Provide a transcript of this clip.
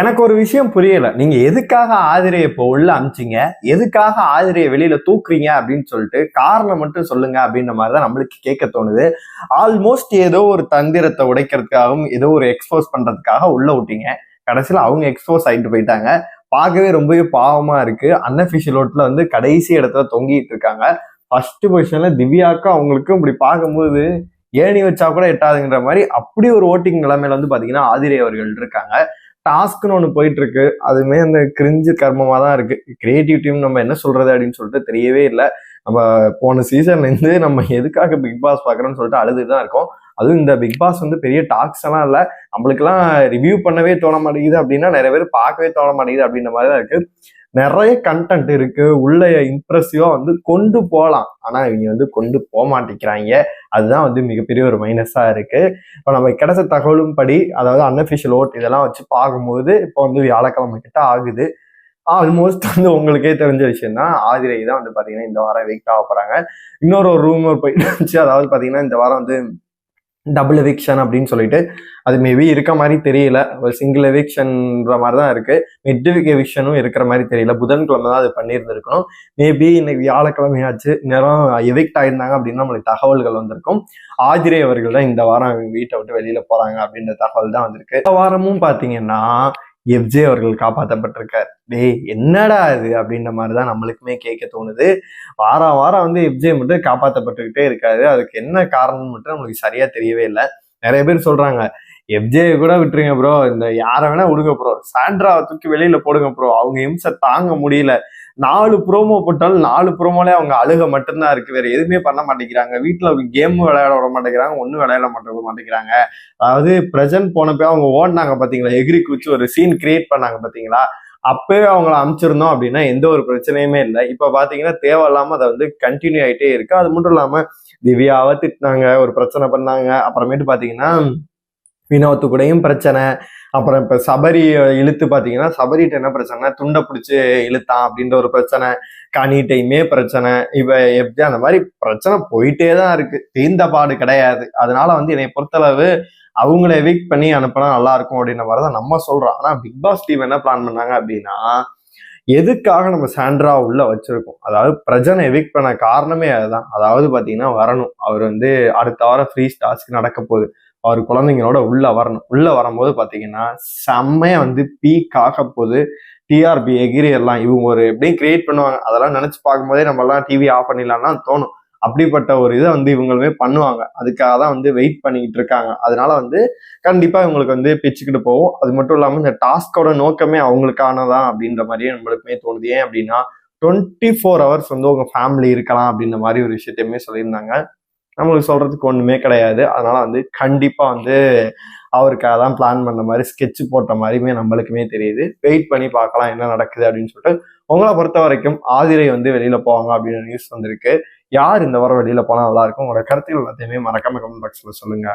எனக்கு ஒரு விஷயம் புரியல. நீங்க எதுக்காக ஆதிரையை இப்போ உள்ள அமிச்சிங்க? எதுக்காக ஆதிரையை வெளியில தூக்குறீங்க அப்படின்னு சொல்லிட்டு காரணம் மட்டும் சொல்லுங்க அப்படின்ற மாதிரி தான் நம்மளுக்கு கேட்க தோணுது. ஆல்மோஸ்ட் ஏதோ ஒரு தந்திரத்தை உடைக்கிறதுக்காகவும் ஏதோ ஒரு எக்ஸ்போஸ் பண்றதுக்காக உள்ள விட்டீங்க. கடைசியில் அவங்க எக்ஸ்போஸ் ஆகிட்டு போயிட்டாங்க. பார்க்கவே ரொம்பவே பாவமா இருக்கு. அன்னஃபிஷியல் ஓட்டில் வந்து கடைசி இடத்துல தொங்கிட்டு இருக்காங்க. ஃபர்ஸ்ட் பொசிஷன்ல திவ்யாக்கா அவங்களுக்கும் இப்படி பார்க்கும்போது ஏணி வச்சா கூட எட்டாதுங்கிற மாதிரி அப்படி ஒரு ஓட்டிங் நிலைமையில வந்து பாத்தீங்கன்னா ஆதிரை அவர்கள் இருக்காங்க. டாஸ்க்னு ஒன்று போயிட்டு இருக்கு அதுவுமே அந்த கிரிஞ்சு கர்மமாக தான் இருக்கு கிரியேட்டிவிட்டியும் நம்ம என்ன சொல்றது அப்படின்னு சொல்லிட்டு தெரியவே இல்லை. நம்ம போன சீசன்லேருந்து நம்ம எதுக்காக பிக் பாஸ் பார்க்குறோன்னு சொல்லிட்டு அழுது தான் இருக்கோம். அதுவும் இந்த பிக் பாஸ் வந்து பெரிய டாக்ஸ் எல்லாம் இல்லை. நம்மளுக்கெல்லாம் ரிவ்யூ பண்ணவே தோண மாட்டேங்குது அப்படின்னா நிறைய பேர் பார்க்கவே தோண மாட்டேங்குது அப்படின்ற மாதிரி தான் இருக்கு. நிறைய கண்டென்ட் இருக்கு. உள்ள இம்ப்ரெசிவா வந்து கொண்டு போகலாம் ஆனா இவங்க வந்து கொண்டு போக மாட்டேங்கிறாங்க. அதுதான் வந்து மிகப்பெரிய ஒரு மைனஸா இருக்கு. இப்போ நம்ம கிடைச்ச தகவலும் படி அதாவது அன்அஃபிஷியல் ஓட் இதெல்லாம் வச்சு பார்க்கும்போது இப்போ வந்து வியாழக்கிழமை கிட்ட ஆகுது. ஆல்மோஸ்ட் வந்து உங்களுக்கே தெரிஞ்ச விஷயம் தான் ஆதிரை தான் வந்து பாத்தீங்கன்னா இந்த வாரம் வெயிட் ஆக போறாங்க. இன்னொரு ஒரு ரூமர் போயிட்டு இருந்துச்சு அதாவது பாத்தீங்கன்னா இந்த வாரம் வந்து டபுள் எவிக்ஷன் அப்படின்னு சொல்லிட்டு அது மேபி இருக்க மாதிரி தெரியல. ஒரு சிங்கிள் எவிக்ஷன்ற மாதிரி தான் இருக்கு. மிட் எவிக்ஷனும் இருக்கிற மாதிரி தெரியல. புதன்கிழமை தான் அது பண்ணியிருந்திருக்கணும். மேபி இன்னைக்கு வியாழக்கிழமையாச்சு நேரம் எவிக்ட் ஆயிருந்தாங்க அப்படின்னு நம்மளுக்கு தகவல்கள் வந்திருக்கும். ஆதிரை அவர்கள் தான் இந்த வாரம் வீட்டை விட்டு வெளியில போறாங்க அப்படின்ற தகவல் தான் வந்திருக்கு. இந்த வாரமும் பாத்தீங்கன்னா எஃப்ஜே அவர்கள் காப்பாற்றப்பட்டிருக்கார் டேய் என்னடா இது? அப்படின்ற மாதிரி தான் நம்மளுக்குமே கேட்க தோணுது. வாரம் வாரம் வந்து எஃப்ஜே மட்டும் காப்பாற்றப்பட்டுக்கிட்டே இருக்காரு. அதுக்கு என்ன காரணம் மட்டும் நம்மளுக்கு சரியா தெரியவே இல்லை. நிறைய பேர் சொல்றாங்க எஃப்ஜே கூட விட்டுருங்க ப்ரோ இந்த யாரை வேணா விடுங்க ப்ரோ சாண்ட்ராவை தூக்கி வெளியில போடுங்க ப்ரோ அவங்க இம்சை தாங்க முடியல. நாலு ப்ரோமோ போட்டாலும் நாலு ப்ரோமோலே அவங்க அழுக மட்டும்தான் இருக்கு. வேற எதுவுமே பண்ண மாட்டேங்கிறாங்க. வீட்டுல கேம் விளையாட விட மாட்டேங்கிறாங்க. ஒன்றும் விளையாட மாட்டேங்க மாட்டேங்கிறாங்க. அதாவது பிரசன்ட் போனப்போ அவங்க ஓடினாங்க பார்த்தீங்களா எகிரி குச்சி ஒரு சீன் கிரியேட் பண்ணாங்க பார்த்தீங்களா அப்பவே அவங்கள அமைச்சிருந்தோம் அப்படின்னா எந்த ஒரு பிரச்சனையுமே இல்லை. இப்போ பார்த்தீங்கன்னா தேவை தேவையில்லாம அதை வந்து கண்டினியூ ஆகிட்டே இருக்கு. அது மட்டும் இல்லாமல் திவ்யாவை திட்டினாங்க ஒரு பிரச்சனை பண்ணாங்க. அப்புறமேட்டு பார்த்தீங்கன்னா வினோத்து கூடயும் பிரச்சனை. அப்புறம் இப்போ சபரி இழுத்து பார்த்தீங்கன்னா சபரிட்ட என்ன பிரச்சனை துண்டை பிடிச்சி இழுத்தான் அப்படின்ற ஒரு பிரச்சனை. கனிட்டையுமே பிரச்சனை. இப்ப எப்படி அந்த மாதிரி பிரச்சனை போயிட்டே தான் இருக்கு. தீர்ந்த பாடு கிடையாது. அதனால வந்து என்னை பொறுத்தளவு அவங்கள எவிக் பண்ணி அனுப்பினா நல்லா இருக்கும் அப்படின்ற மாதிரி தான் நம்ம சொல்றோம். ஆனால் பிக் பாஸ் டீம் என்ன பிளான் பண்ணாங்க அப்படின்னா எதுக்காக நம்ம சாண்ட்ரா உள்ள வச்சிருக்கோம்? அதாவது பிரஜனை எவிக் பண்ண காரணமே அதுதான். அதாவது பார்த்தீங்கன்னா வரணும். அவர் வந்து அடுத்த வாரம் ஃப்ரீ ஸ்டார்ஸ்க்கு நடக்க போகுது. அவர் குழந்தைங்களோட உள்ள வரணும். உள்ள வரும்போது பாத்தீங்கன்னா செம்மையா வந்து பீக் ஆக போகுது. டிஆர்பி எகிரி எல்லாம் இவங்க ஒரு எப்படியும் கிரியேட் பண்ணுவாங்க. அதெல்லாம் நினைச்சு பார்க்கும்போதே நம்ம எல்லாம் டிவி ஆஃப் பண்ணிடலாம்னா தோணும். அப்படிப்பட்ட ஒரு இதை வந்து இவங்களுமே பண்ணுவாங்க. அதுக்காக தான் வந்து வெயிட் பண்ணிக்கிட்டு இருக்காங்க. அதனால வந்து கண்டிப்பா இவங்களுக்கு வந்து பிச்சுக்கிட்டு போகும் அது மட்டும் இல்லாமல் இந்த டாஸ்கோட நோக்கமே அவங்களுக்கானதான் அப்படின்ற மாதிரியே நம்மளுக்குமே தோணுது. ஏன் அப்படின்னா டுவெண்ட்டி ஃபோர் ஹவர்ஸ் வந்து உங்க ஃபேமிலி இருக்கலாம் அப்படின்ற மாதிரி ஒரு விஷயத்தையுமே சொல்லியிருந்தாங்க. நம்மளுக்கு சொல்றதுக்கு ஒண்ணுமே கிடையாது. அதனால வந்து கண்டிப்பா வந்து அவருக்காக தான் பிளான் பண்ண மாதிரி ஸ்கெட்ச் போட்ட மாதிரியுமே நம்மளுக்குமே தெரியுது. வெயிட் பண்ணி பார்க்கலாம் என்ன நடக்குது அப்படின்னு சொல்லிட்டு உங்களை பொறுத்த வரைக்கும் ஆதிரை வந்து வெளியில போவாங்க அப்படின்னு நியூஸ் வந்திருக்கு. யார் இந்த வாரம் வெளியில போனா நல்லா இருக்கும்? உங்களோட கருத்துக்கள் எல்லாத்தையுமே மறக்காம கமெண்ட் பாக்ஸ்ல சொல்லுங்க.